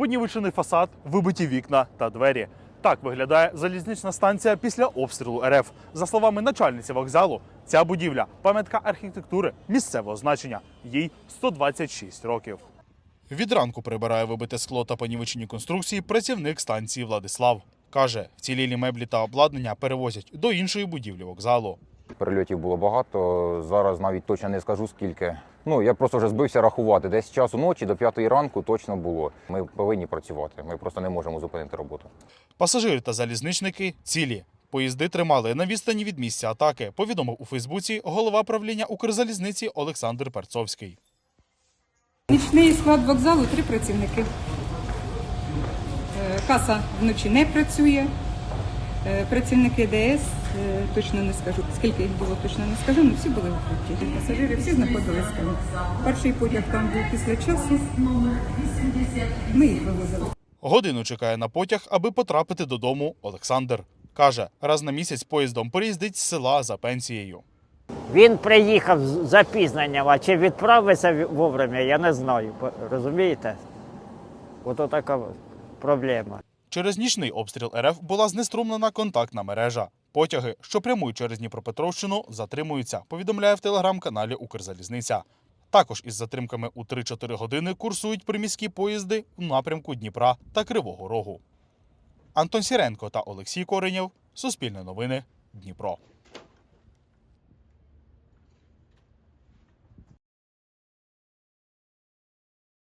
понівечений фасад, вибиті вікна та двері. Так виглядає залізнична станція після обстрілу РФ. За словами начальниці вокзалу, ця будівля пам'ятка архітектури місцевого значення. Їй 126 років. Від ранку прибирає вибите скло та понівечені конструкції працівник станції Владислав. Каже, вцілілі меблі та обладнання перевозять до іншої будівлі вокзалу. Перельотів було багато. Зараз навіть точно не скажу скільки. Ну я просто вже збився рахувати. Десь з часу ночі до п'ятої ранку точно було. Ми повинні працювати. Ми просто не можемо зупинити роботу. Пасажири та залізничники цілі. Поїзди тримали на відстані від місця атаки, повідомив у Фейсбуці голова правління Укрзалізниці Олександр Перцовський. Нічний склад вокзалу три працівники. Е, Каса вночі не працює. Е, Працівники ДС точно не скажу. Скільки їх було, точно не скажу, але всі були укриті. Пасажири всі знаходились там. Перший потяг там був після часу. Ми їх вивозили. Годину чекає на потяг, аби потрапити додому. Олександр каже, раз на місяць поїздом переїздить з села за пенсією. Він приїхав з запізненням, а чи відправився ві- вовремя, я не знаю. Розумієте? Ото така проблема. Через нічний обстріл РФ була знеструмлена контактна мережа. Потяги, що прямують через Дніпропетровщину, затримуються, повідомляє в телеграм-каналі Укрзалізниця. Також із затримками у 3-4 години курсують приміські поїзди у напрямку Дніпра та Кривого Рогу. Антон Сіренко та Олексій Коренєв. Суспільне новини. Дніпро.